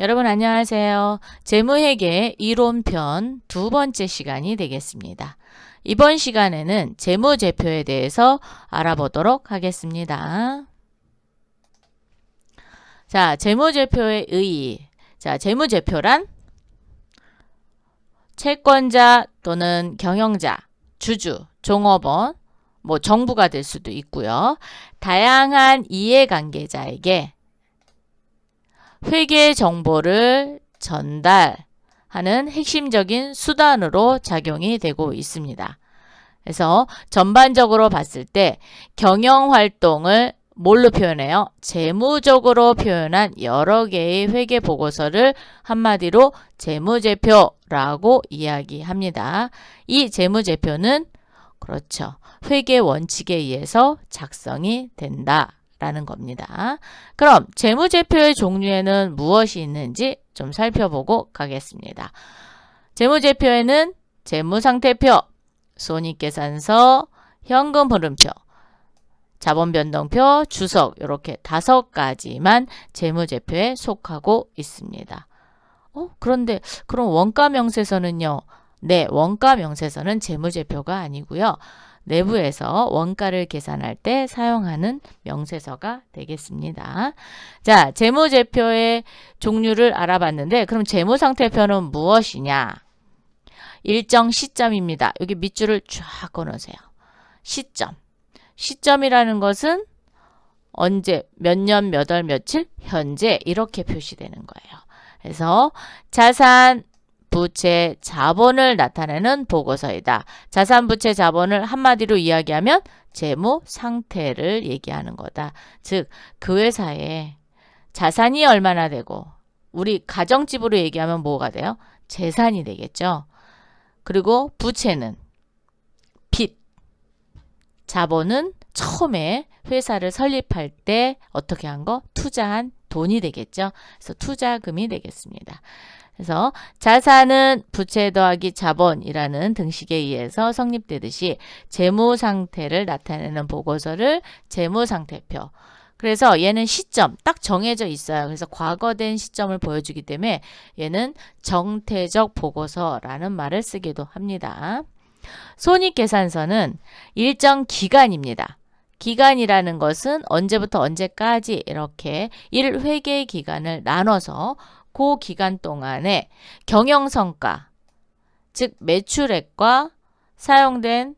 여러분 안녕하세요. 재무회계 이론편 두 번째 시간이 되겠습니다. 이번 시간에는 재무제표에 대해서 알아보도록 하겠습니다. 자, 재무제표의 의의. 자, 재무제표란 채권자 또는 경영자, 주주, 종업원, 뭐 정부가 될 수도 있고요. 다양한 이해관계자에게 회계 정보를 전달하는 핵심적인 수단으로 작용이 되고 있습니다. 그래서 전반적으로 봤을 때 경영 활동을 뭘로 표현해요? 재무적으로 표현한 여러 개의 회계 보고서를 한마디로 재무제표라고 이야기합니다. 이 재무제표는 그렇죠. 회계 원칙에 의해서 작성이 된다. 라는 겁니다. 그럼 재무제표의 종류에는 무엇이 있는지 좀 살펴보고 가겠습니다. 재무제표에는 재무상태표, 손익계산서, 현금흐름표, 자본변동표, 주석 이렇게 다섯 가지만 재무제표에 속하고 있습니다. 어, 그런데 그럼 원가명세서는요? 네, 원가명세서는 재무제표가 아니고요. 내부에서 원가를 계산할 때 사용하는 명세서가 되겠습니다. 자, 재무제표의 종류를 알아봤는데 그럼 재무상태표는 무엇이냐? 일정 시점입니다. 여기 밑줄을 쫙 꺼놓으세요. 시점. 시점이라는 것은 언제, 몇 년, 몇 월, 며칠, 현재 이렇게 표시되는 거예요. 그래서 자산, 부채, 자본을 나타내는 보고서이다. 자산, 부채, 자본을 한마디로 이야기하면 재무 상태를 얘기하는 거다. 즉, 그 회사에 자산이 얼마나 되고 우리 가정집으로 얘기하면 뭐가 돼요? 재산이 되겠죠. 그리고 부채는 빚, 자본은 처음에 회사를 설립할 때 어떻게 한 거? 투자한 돈이 되겠죠. 그래서 투자금이 되겠습니다. 그래서 자산은 부채 더하기 자본이라는 등식에 의해서 성립되듯이 재무 상태를 나타내는 보고서를 재무 상태표. 그래서 얘는 시점 딱 정해져 있어요. 그래서 과거된 시점을 보여주기 때문에 얘는 정태적 보고서라는 말을 쓰기도 합니다. 손익계산서는 일정 기간입니다. 기간이라는 것은 언제부터 언제까지 이렇게 1회계 기간을 나눠서 그 기간 동안에 경영성과, 즉 매출액과 사용된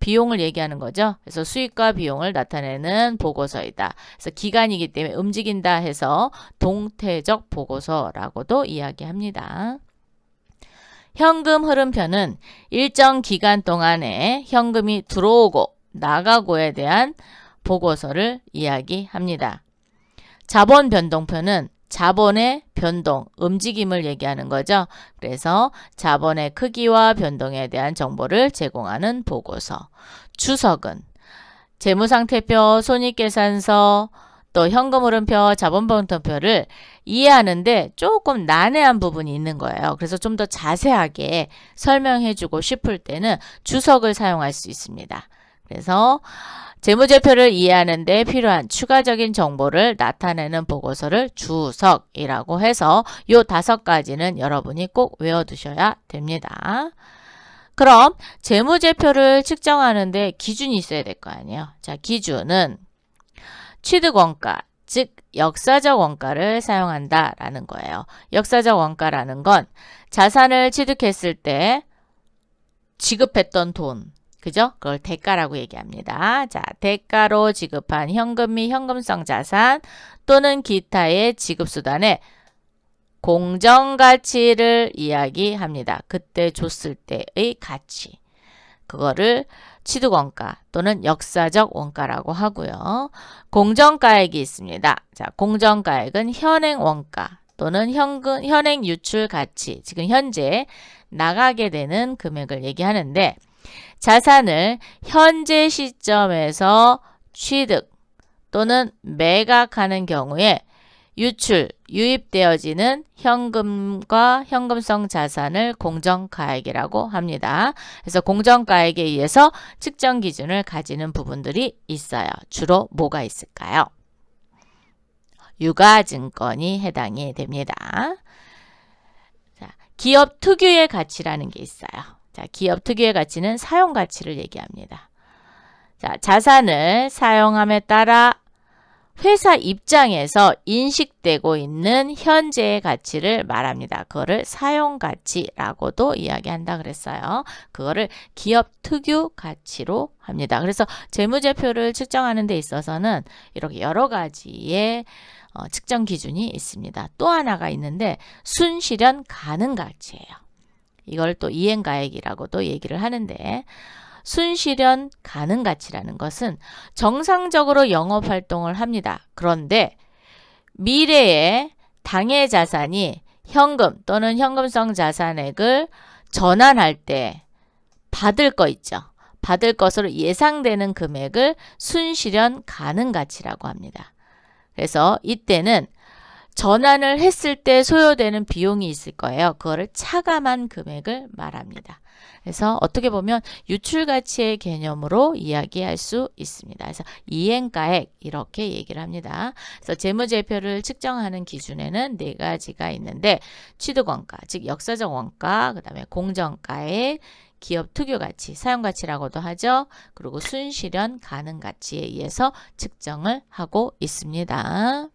비용을 얘기하는 거죠. 그래서 수익과 비용을 나타내는 보고서이다. 그래서 기간이기 때문에 움직인다 해서 동태적 보고서라고도 이야기합니다. 현금 흐름표는 일정 기간 동안에 현금이 들어오고 나가고에 대한 보고서를 이야기합니다. 자본 변동표는 자본의 변동, 움직임을 얘기하는 거죠. 그래서 자본의 크기와 변동에 대한 정보를 제공하는 보고서. 주석은 재무상태표, 손익계산서, 또 현금흐름표, 자본변동표를 이해하는데 조금 난해한 부분이 있는 거예요. 그래서 좀 더 자세하게 설명해주고 싶을 때는 주석을 사용할 수 있습니다. 그래서 재무제표를 이해하는 데 필요한 추가적인 정보를 나타내는 보고서를 주석이라고 해서 요 다섯 가지는 여러분이 꼭 외워두셔야 됩니다. 그럼 재무제표를 측정하는데 기준이 있어야 될 거 아니에요. 자, 기준은 취득원가, 즉 역사적 원가를 사용한다라는 거예요. 역사적 원가라는 건 자산을 취득했을 때 지급했던 돈, 그죠? 그걸 대가라고 얘기합니다. 자, 대가로 지급한 현금 및 현금성 자산 또는 기타의 지급수단의 공정가치를 이야기합니다. 그때 줬을 때의 가치. 그거를 취득원가 또는 역사적 원가라고 하고요. 공정가액이 있습니다. 자, 공정가액은 현행 원가 또는 현금, 현행 유출 가치, 지금 현재 나가게 되는 금액을 얘기하는데 자산을 현재 시점에서 취득 또는 매각하는 경우에 유출, 유입되어지는 현금과 현금성 자산을 공정가액이라고 합니다. 그래서 공정가액에 의해서 측정 기준을 가지는 부분들이 있어요. 주로 뭐가 있을까요? 유가증권이 해당이 됩니다. 자, 기업 특유의 가치라는 게 있어요. 자, 기업 특유의 가치는 사용 가치를 얘기합니다. 자, 자산을 사용함에 따라 회사 입장에서 인식되고 있는 현재의 가치를 말합니다. 그거를 사용 가치라고도 이야기한다 그랬어요. 그거를 기업 특유 가치로 합니다. 그래서 재무제표를 측정하는 데 있어서는 이렇게 여러 가지의 어, 측정 기준이 있습니다. 또 하나가 있는데 순실현 가능 가치예요. 이걸 또 이행가액이라고도 얘기를 하는데 순실현 가능 가치라는 것은 정상적으로 영업 활동을 합니다. 그런데 미래에 당해 자산이 현금 또는 현금성 자산액을 전환할 때 받을 거 있죠. 받을 것으로 예상되는 금액을 순실현 가능 가치라고 합니다. 그래서 이때는 전환을 했을 때 소요되는 비용이 있을 거예요. 그거를 차감한 금액을 말합니다. 그래서 어떻게 보면 유출 가치의 개념으로 이야기할 수 있습니다. 그래서 이행가액 이렇게 얘기를 합니다. 그래서 재무제표를 측정하는 기준에는 네 가지가 있는데 취득원가, 즉 역사적 원가, 그다음에 공정가액, 기업 특유 가치, 사용 가치라고도 하죠. 그리고 순실현 가능 가치에 의해서 측정을 하고 있습니다.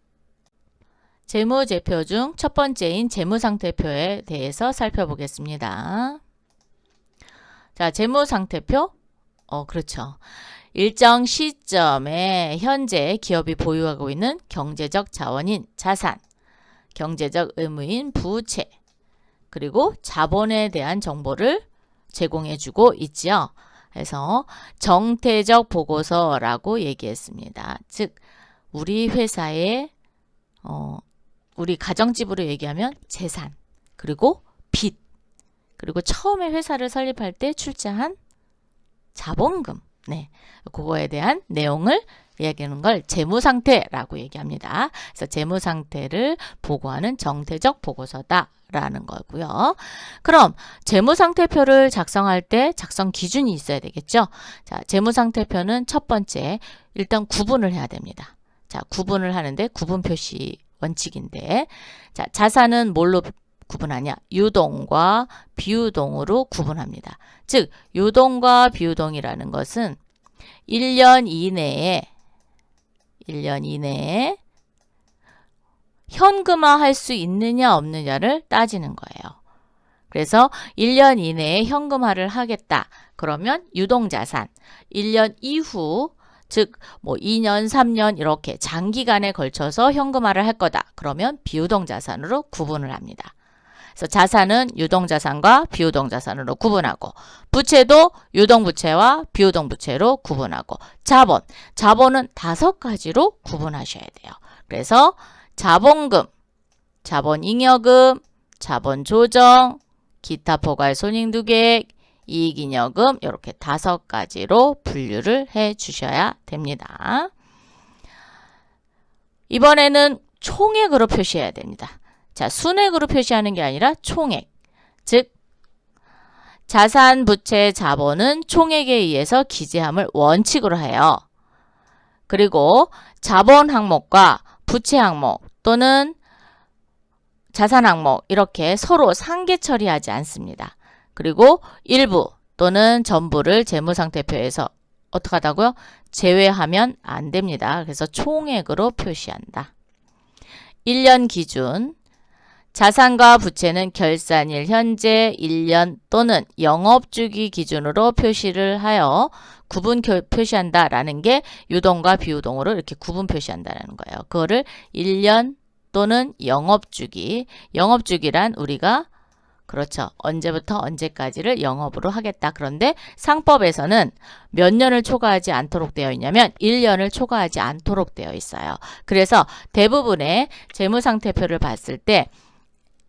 재무제표 중 첫 번째인 재무상태표에 대해서 살펴보겠습니다. 자, 재무상태표. 어, 그렇죠. 일정 시점에 현재 기업이 보유하고 있는 경제적 자원인 자산, 경제적 의무인 부채, 그리고 자본에 대한 정보를 제공해주고 있지요. 그래서 정태적 보고서라고 얘기했습니다. 즉, 우리 회사의 어, 우리 가정집으로 얘기하면 재산, 그리고 빚, 그리고 처음에 회사를 설립할 때 출자한 자본금, 네, 그거에 대한 내용을 이야기하는 걸 재무 상태라고 얘기합니다. 그래서 재무 상태를 보고하는 정태적 보고서다라는 거고요. 그럼 재무 상태표를 작성할 때 작성 기준이 있어야 되겠죠? 자, 재무 상태표는 첫 번째 일단 구분을 해야 됩니다. 자, 구분을 하는데 구분 표시 원칙인데 자, 자산은 뭘로 구분하냐? 유동과 비유동으로 구분합니다. 즉, 유동과 비유동이라는 것은 1년 이내에 1년 이내에 현금화할 수 있느냐 없느냐를 따지는 거예요. 그래서 1년 이내에 현금화를 하겠다. 그러면 유동자산 1년 이후 즉 뭐 2년, 3년 이렇게 장기간에 걸쳐서 현금화를 할 거다. 그러면 비유동 자산으로 구분을 합니다. 그래서 자산은 유동 자산과 비유동 자산으로 구분하고 부채도 유동 부채와 비유동 부채로 구분하고 자본, 자본은 다섯 가지로 구분하셔야 돼요. 그래서 자본금, 자본잉여금, 자본조정, 기타 포괄 손익누 이익잉여금 이렇게 다섯 가지로 분류를 해 주셔야 됩니다. 이번에는 총액으로 표시해야 됩니다. 자, 순액으로 표시하는 게 아니라 총액. 즉 자산, 부채, 자본은 총액에 의해서 기재함을 원칙으로 해요. 그리고 자본 항목과 부채 항목 또는 자산 항목 이렇게 서로 상계 처리하지 않습니다. 그리고 일부 또는 전부를 재무상태표에서 어떻게 하다고요? 제외하면 안 됩니다. 그래서 총액으로 표시한다. 1년 기준 자산과 부채는 결산일 현재 1년 또는 영업주기 기준으로 표시를 하여 구분 표시한다라는 게 유동과 비유동으로 이렇게 구분 표시한다라는 거예요. 그거를 1년 또는 영업주기, 영업주기란 우리가 그렇죠. 언제부터 언제까지를 영업으로 하겠다. 그런데 상법에서는 몇 년을 초과하지 않도록 되어 있냐면 1년을 초과하지 않도록 되어 있어요. 그래서 대부분의 재무상태표를 봤을 때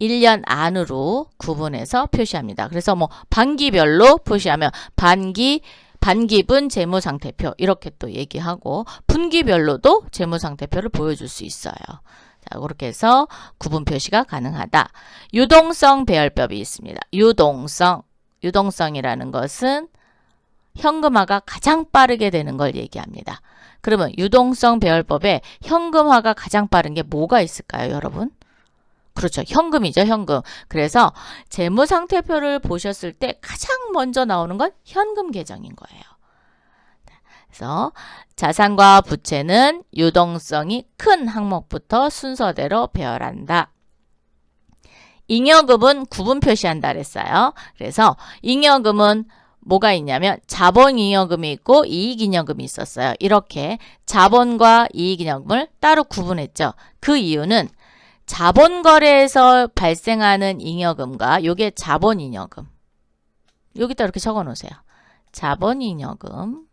1년 안으로 구분해서 표시합니다. 그래서 뭐 반기별로 표시하면 반기 반기분 재무상태표 이렇게 또 얘기하고 분기별로도 재무상태표를 보여줄 수 있어요. 자, 그렇게 해서 구분 표시가 가능하다. 유동성 배열법이 있습니다. 유동성. 유동성이라는 것은 현금화가 가장 빠르게 되는 걸 얘기합니다. 그러면 유동성 배열법에 현금화가 가장 빠른 게 뭐가 있을까요, 여러분? 그렇죠. 현금이죠, 현금. 그래서 재무상태표를 보셨을 때 가장 먼저 나오는 건 현금 계정인 거예요. 그래서 자산과 부채는 유동성이 큰 항목부터 순서대로 배열한다. 잉여금은 구분 표시한다 그랬어요. 그래서 잉여금은 뭐가 있냐면 자본잉여금이 있고 이익잉여금이 있었어요. 이렇게 자본과 이익잉여금을 따로 구분했죠. 그 이유는 자본거래에서 발생하는 잉여금과 요게 자본잉여금 여기다 이렇게 적어 놓으세요. 자본잉여금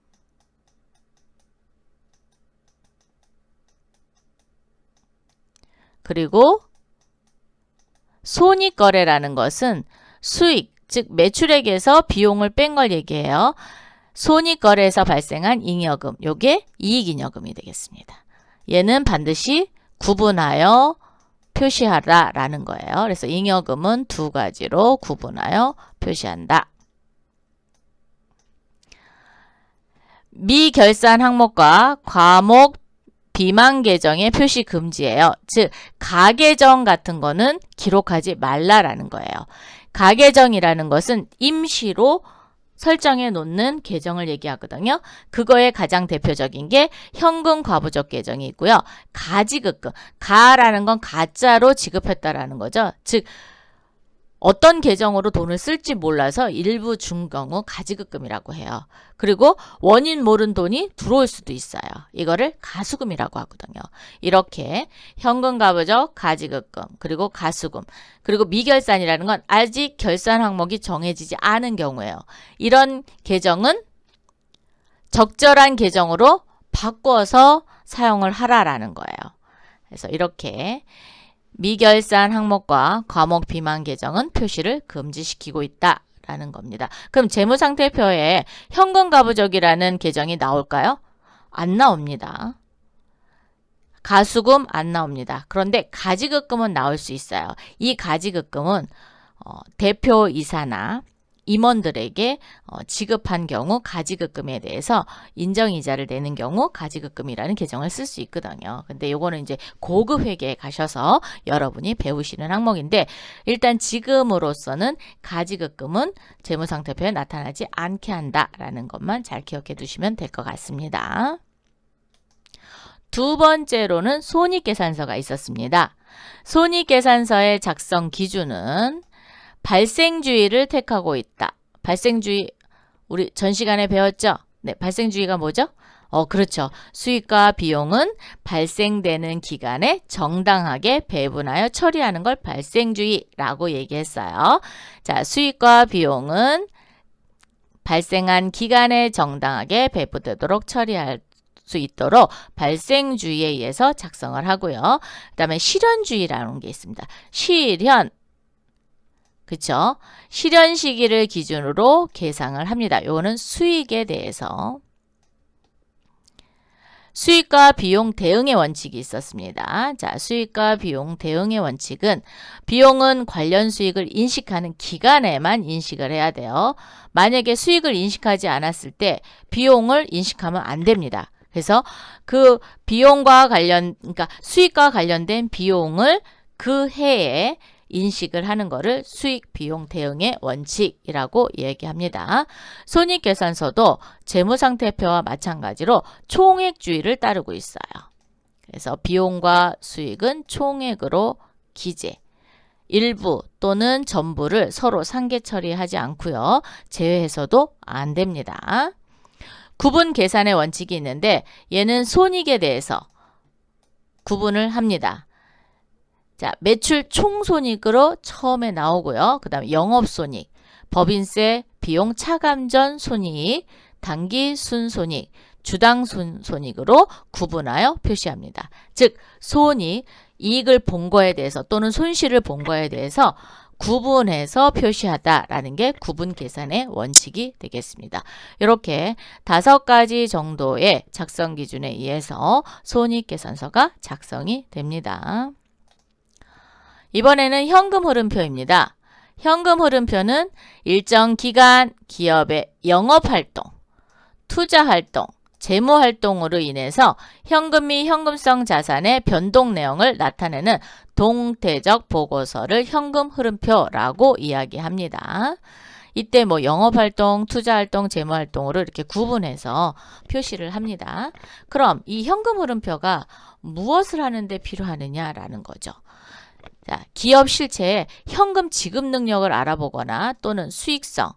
그리고 손익거래라는 것은 수익, 즉 매출액에서 비용을 뺀 걸 얘기해요. 손익거래에서 발생한 잉여금, 요게 이익잉여금이 되겠습니다. 얘는 반드시 구분하여 표시하라 라는 거예요. 그래서 잉여금은 두 가지로 구분하여 표시한다. 미결산 항목과 과목 비만 계정의 표시 금지예요. 즉 가계정 같은 거는 기록하지 말라라는 거예요. 가계정이라는 것은 임시로 설정해 놓는 계정을 얘기하거든요. 그거의 가장 대표적인 게 현금 과부적 계정이 있고요. 가지급금. 가라는 건 가짜로 지급했다라는 거죠. 즉 어떤 계정으로 돈을 쓸지 몰라서 일부 준 경우 가지급금이라고 해요. 그리고 원인 모른 돈이 들어올 수도 있어요. 이거를 가수금이라고 하거든요. 이렇게 현금 가부적 가지급금 그리고 가수금 그리고 미결산이라는 건 아직 결산 항목이 정해지지 않은 경우예요. 이런 계정은 적절한 계정으로 바꿔서 사용을 하라라는 거예요. 그래서 이렇게 미결산 항목과 과목 비만 계정은 표시를 금지시키고 있다. 라는 겁니다. 그럼 재무상태표에 현금 가부적이라는 계정이 나올까요? 안 나옵니다. 가수금 안 나옵니다. 그런데 가지급금은 나올 수 있어요. 이 가지급금은 어, 대표 이사나 임원들에게 어, 지급한 경우 가지급금에 대해서 인정이자를 내는 경우 가지급금이라는 계정을 쓸 수 있거든요. 근데 요거는 이제 고급 회계에 가셔서 여러분이 배우시는 항목인데 일단 지금으로서는 가지급금은 재무상태표에 나타나지 않게 한다라는 것만 잘 기억해 두시면 될 것 같습니다. 두 번째로는 손익계산서가 있었습니다. 손익계산서의 작성 기준은 발생주의를 택하고 있다. 발생주의 우리 전 시간에 배웠죠? 네, 발생주의가 뭐죠? 어, 그렇죠. 수익과 비용은 발생되는 기간에 정당하게 배분하여 처리하는 걸 발생주의라고 얘기했어요. 자, 수익과 비용은 발생한 기간에 정당하게 배분되도록 처리할 수 있도록 발생주의에 의해서 작성을 하고요. 그 다음에 실현주의라는 게 있습니다. 실현, 그쵸? 실현 시기를 기준으로 계상을 합니다. 요거는 수익에 대해서 수익과 비용 대응의 원칙이 있었습니다. 자, 수익과 비용 대응의 원칙은 비용은 관련 수익을 인식하는 기간에만 인식을 해야 돼요. 만약에 수익을 인식하지 않았을 때 비용을 인식하면 안 됩니다. 그래서 그 비용과 관련, 그러니까 수익과 관련된 비용을 그 해에 인식을 하는 것을 수익 비용 대응의 원칙이라고 얘기합니다. 손익계산서도 재무상태표와 마찬가지로 총액주의를 따르고 있어요. 그래서 비용과 수익은 총액으로 기재. 일부 또는 전부를 서로 상계 처리하지 않고요. 제외해서도 안 됩니다. 구분 계산의 원칙이 있는데 얘는 손익에 대해서 구분을 합니다. 자, 매출 총손익으로 처음에 나오고요. 그 다음에 영업손익, 법인세, 비용 차감 전 손익, 단기 순손익, 주당 순손익으로 구분하여 표시합니다. 즉, 손익, 이익을 본 거에 대해서 또는 손실을 본 거에 대해서 구분해서 표시하다라는 게 구분 계산의 원칙이 되겠습니다. 이렇게 다섯 가지 정도의 작성 기준에 의해서 손익 계산서가 작성이 됩니다. 이번에는 현금 흐름표입니다. 현금 흐름표는 일정 기간 기업의 영업 활동, 투자 활동, 재무 활동으로 인해서 현금 및 현금성 자산의 변동 내용을 나타내는 동태적 보고서를 현금 흐름표라고 이야기합니다. 이때 뭐 영업활동, 투자활동, 재무활동으로 이렇게 구분해서 표시를 합니다. 그럼 이 현금 흐름표가 무엇을 하는데 필요하느냐라는 거죠. 자, 기업 실체의 현금 지급 능력을 알아보거나 또는 수익성,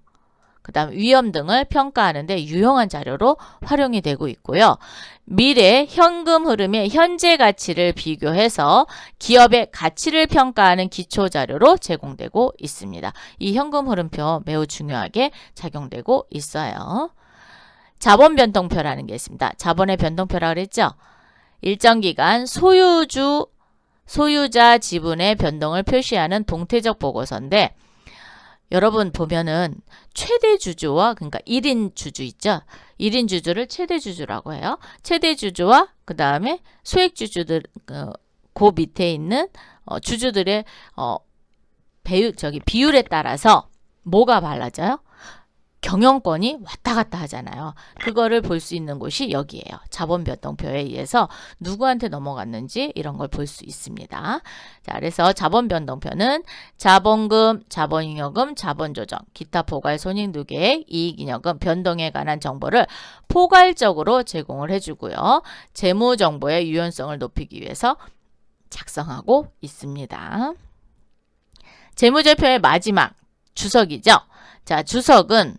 그 다음 위험 등을 평가하는데 유용한 자료로 활용이 되고 있고요. 미래 현금 흐름의 현재 가치를 비교해서 기업의 가치를 평가하는 기초 자료로 제공되고 있습니다. 이 현금 흐름표 매우 중요하게 작용되고 있어요. 자본 변동표라는 게 있습니다. 자본의 변동표라 그랬죠? 일정 기간 소유주 소유자 지분의 변동을 표시하는 동태적 보고서인데 여러분 보면은 최대 주주와 그러니까 1인 주주 있죠. 1인 주주를 최대 주주라고 해요. 최대 주주와 그 다음에 소액 주주들 어, 그 밑에 있는 어, 주주들의 어, 배율 저기 비율에 따라서 뭐가 달라져요? 경영권이 왔다 갔다 하잖아요. 그거를 볼 수 있는 곳이 여기예요. 자본 변동표에 의해서 누구한테 넘어갔는지 이런 걸 볼 수 있습니다. 자, 그래서 자본 변동표는 자본금, 자본잉여금, 자본조정, 기타 포괄 손익누계, 이익잉여금 변동에 관한 정보를 포괄적으로 제공을 해주고요. 재무 정보의 유연성을 높이기 위해서 작성하고 있습니다. 재무제표의 마지막 주석이죠. 자, 주석은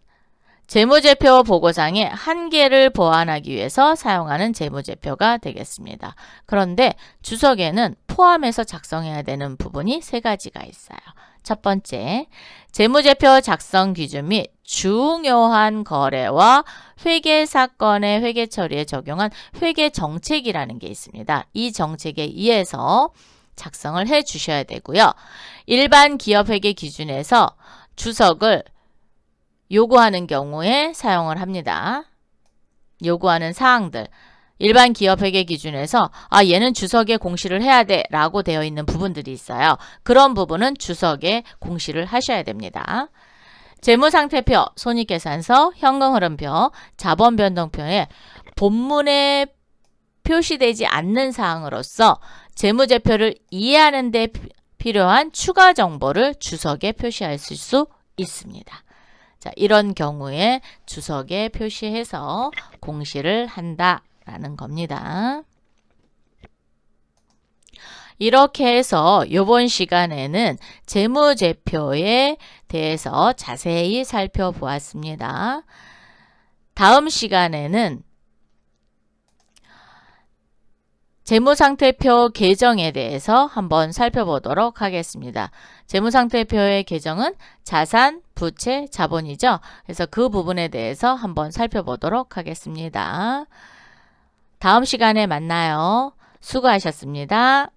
재무제표 보고상의 한계를 보완하기 위해서 사용하는 재무제표가 되겠습니다. 그런데 주석에는 포함해서 작성해야 되는 부분이 세 가지가 있어요. 첫 번째, 재무제표 작성 기준 및 중요한 거래와 회계 사건의 회계 처리에 적용한 회계 정책이라는 게 있습니다. 이 정책에 의해서 작성을 해 주셔야 되고요. 일반 기업 회계 기준에서 주석을 요구하는 경우에 사용을 합니다. 요구하는 사항들. 일반 기업 회계 기준에서 아 얘는 주석에 공시를 해야 돼 라고 되어 있는 부분들이 있어요. 그런 부분은 주석에 공시를 하셔야 됩니다. 재무상태표, 손익계산서, 현금흐름표, 자본변동표에 본문에 표시되지 않는 사항으로서 재무제표를 이해하는 데 필요한 추가 정보를 주석에 표시할 수 있습니다. 자, 이런 경우에 주석에 표시해서 공시를 한다라는 겁니다. 이렇게 해서 이번 시간에는 재무제표에 대해서 자세히 살펴보았습니다. 다음 시간에는 재무상태표 계정에 대해서 한번 살펴보도록 하겠습니다. 재무상태표의 계정은 자산, 부채, 자본이죠. 그래서 그 부분에 대해서 한번 살펴보도록 하겠습니다. 다음 시간에 만나요. 수고하셨습니다.